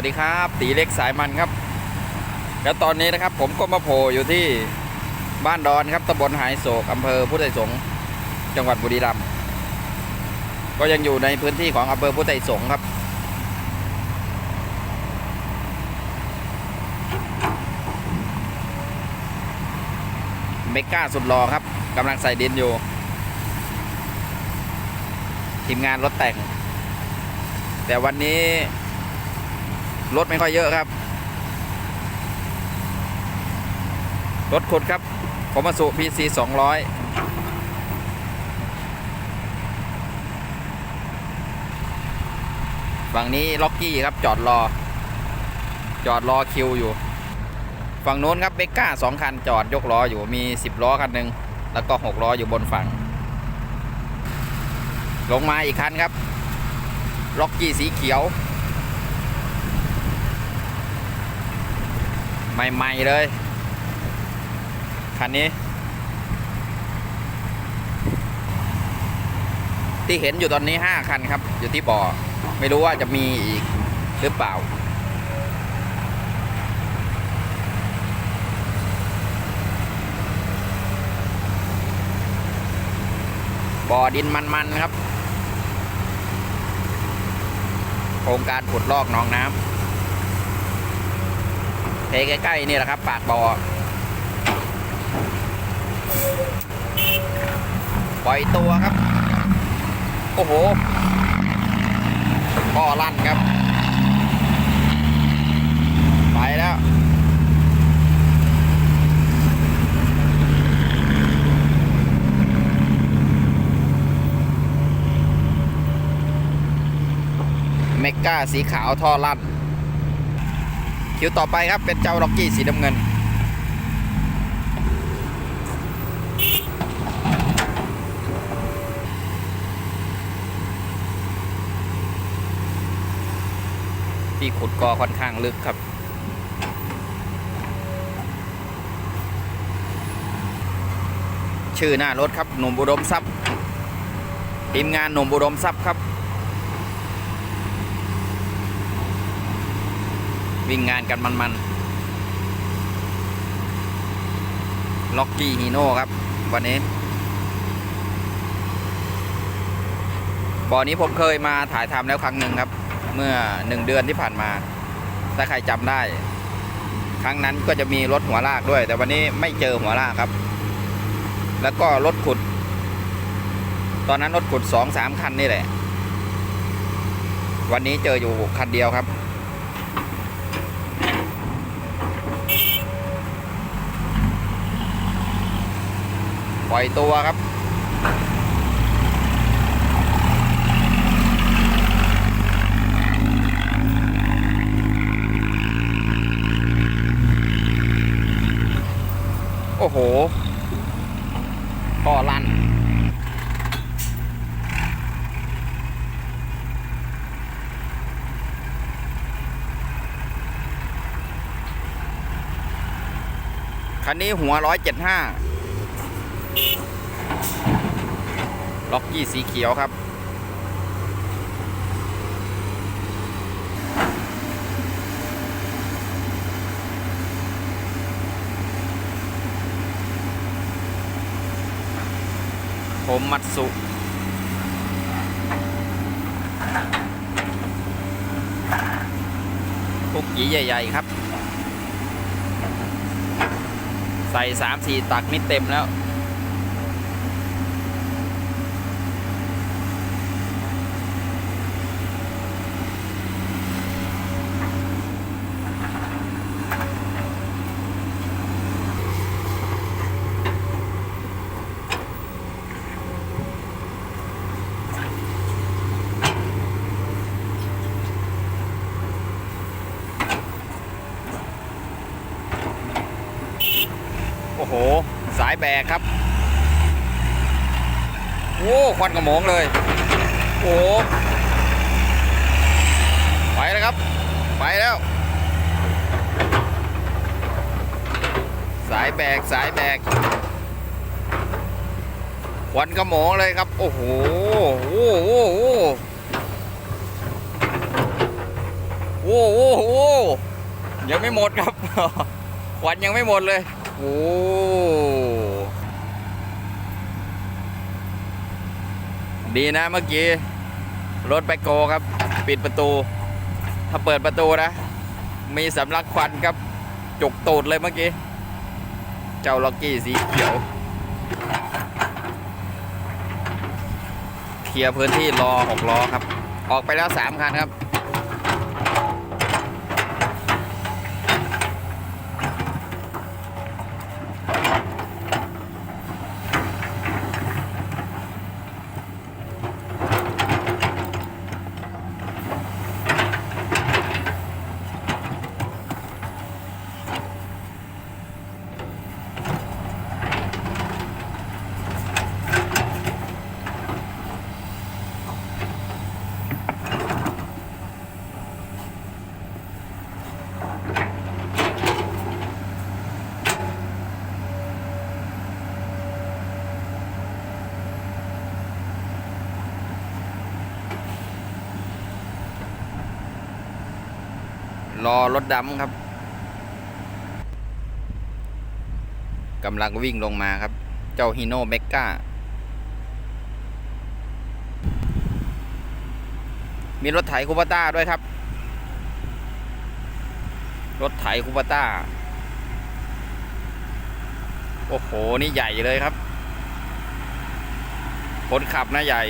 วัสดีครับ ตีเล็กสายมันครับ แล้วตอนนี้นะครับ ผมก็มาโผล่อยู่ที่บ้านดอนครับตำบลหายโศกอำเภอพุทธไทยสงฆ์จังหวัดบุรีรัมย์ก็ยังอยู่ในพื้นที่ของอำเภอพุทธไทยสงฆ์ครับ เมกาสุดหล่อครับกำลังใส่ดินอยู่ ทีมงานรถแต่ง แต่วันนี้ รถไม่ค่อยเยอะครับ รถขุดครับผมมาสุ PC 200ฝั่งนี้ล็อกกี้ครับจอดรอ จอดรอคิวอยู่ ฝั่งโน้นครับเบก้าสองคันจอดยกล้ออยู่มี10ล้อคันหนึ่งแล้วก็6ล้ออยู่บนฝั่ง ลงมาอีกคันครับ ล็อกกี้สีเขียว ใหม่ๆเลย คันนี้ ที่เห็นอยู่ตอนนี้ 5 คันครับ อยู่ที่บ่อ ไม่รู้ว่าจะมีอีกหรือเปล่า บ่อดินมันๆครับ โครงการขุดลอกหนองน้ำ เทใกล้ๆนี่แหละครับ ปากบ่อปล่อยตัวครับ โอ้โหพ่อลั่นครับ ไปแล้วเมกาสีขาวท่อลั่น คิวต่อไปครับเป็นเจ้าล็อกกี้สีน้ำเงิน ที่ขุดกอค่อนข้างลึกครับชื่อหน้ารถครับหนุ่มบุดมทรัพย์ทีมงานหนุ่มบุดมทรัพย์ครับ วิ่งงานกันมันๆล็อกกี้ฮีโน่ครับ วันนี้บ่อนี้ผมเคยมาถ่ายทำแล้วครั้งหนึ่งครับ เมื่อหนึ่งเดือนที่ผ่านมา ถ้าใครจำได้ ครั้งนั้นก็จะมีรถหัวลากด้วย แต่วันนี้ไม่เจอหัวลากครับ แล้วก็รถขุด ตอนนั้นรถขุดสองสามคันนี่แหละ วันนี้เจออยู่คันเดียวครับ ปล่อยตัวครับ โอ้โหพ่อลั่นคันนี้หัวร้อยเจ็ดห้า ล็อกกี้สีเขียวครับ ผมมัตสุคุกหยีใหญ่ ๆ ครับ ใส่สามสี่ตักนี่เต็มแล้ว โอ้โห สาย แบกครับ โอ้ควันกระโมงเลย โอ้ไปแล้วครับ ไปแล้ว สายแบกสายแบกควันกระโมงเลยครับ โอ้โหโอ้โหโอ้โหโอ้โหโอ้โหโอ้โหยังไม่หมดครับควันยังไม่หมดเลย โอ้ ดีนะเมื่อกี้ รถไปโกครับ ปิดประตู ถ้าเปิดประตูนะ มีสำลักควันครับ จุกตูดเลยเมื่อกี้ เจ้าล็อกกี้สีเขียวเคลียร์พื้นที่รอหกล้อครับ ออกไปแล้วสามคันครับ รอรถดำครับกำลังวิ่งลงมาครับ เจ้าฮีโน่เมกามีรถไถคูปต้าด้วยครับ รถไถคูปต้า โอ้โห นี่ใหญ่เลยครับ คนขับนะใหญ่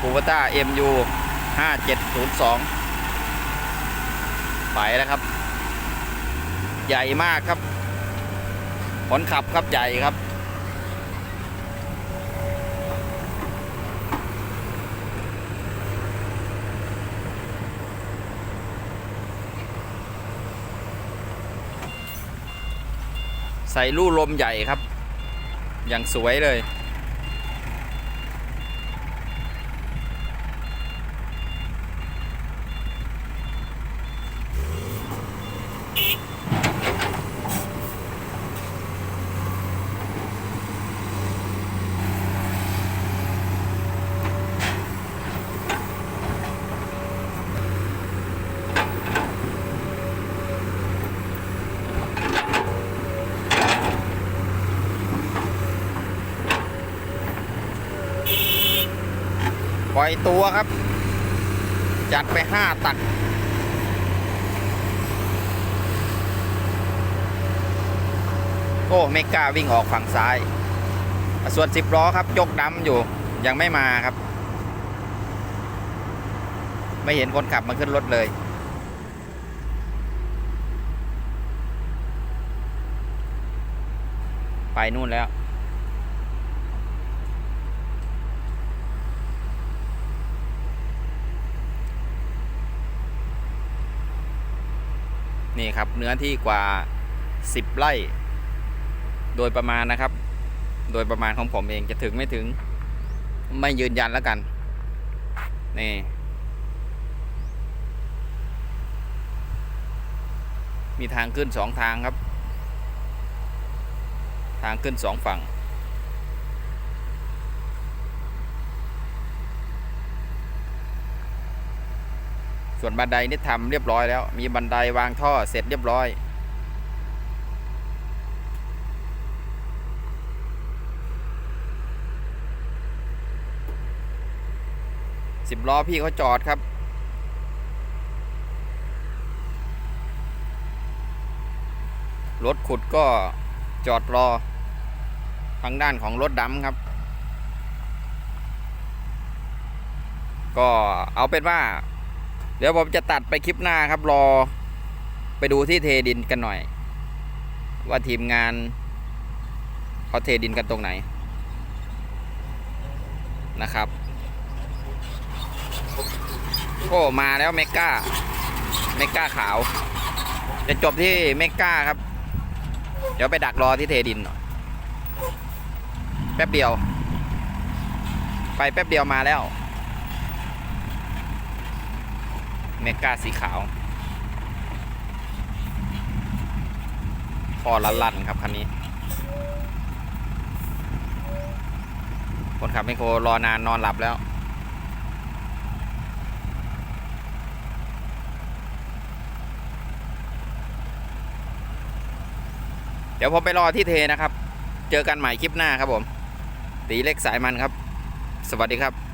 คูปต้า MU 5702 ไปแล้วครับ ใหญ่มากครับคนขับครับใหญ่ครับ ใส่ลู่ลมใหญ่ครับ อย่างสวยเลย ปล่อยตัวครับ จัดไปห้าตักโอ้ไม่กล้าวิ่งออกฝั่งซ้าย ส่วนสิบล้อครับยกดำอยู่ยังไม่มาครับ ไม่เห็นคนขับมาขึ้นรถเลยไปนู่นแล้ว นี่ครับเนื้อที่กว่า 10 ไร่ โดยประมาณนะครับ โดยประมาณของผมเองจะถึงไม่ถึง ไม่ยืนยันแล้วกัน นี่มีทางขึ้นสองทางครับ ทางขึ้นสองฝั่ง ส่วนบันไดนี่ทำเรียบร้อยแล้ว มีบันไดวางท่อเสร็จเรียบร้อย สิบล้อพี่เขาจอดครับ รถขุดก็จอดรอ ทางด้านของรถดำครับ ก็เอาเป็นว่า เดี๋ยวผมจะตัดไปคลิปหน้าครับรอ ไปดูที่เทดินกันหน่อย ว่าทีมงานเขาเทดินกันตรงไหนนะครับโอ้มาแล้วเมก้าเมก้าขาว จะจบที่เมก้าครับ เดี๋ยวไปดักรอที่เทดินหน่อยแป๊บเดียว ไปแป๊บเดียวมาแล้ว เมกาสีขาวพอลันลันครับคันนี้ คนขับไมโครรอนานนอนหลับแล้ว เดี๋ยวผมไปรอที่เทนะครับ เจอกันใหม่คลิปหน้าครับผม ตีเล็กสายมันครับ สวัสดีครับ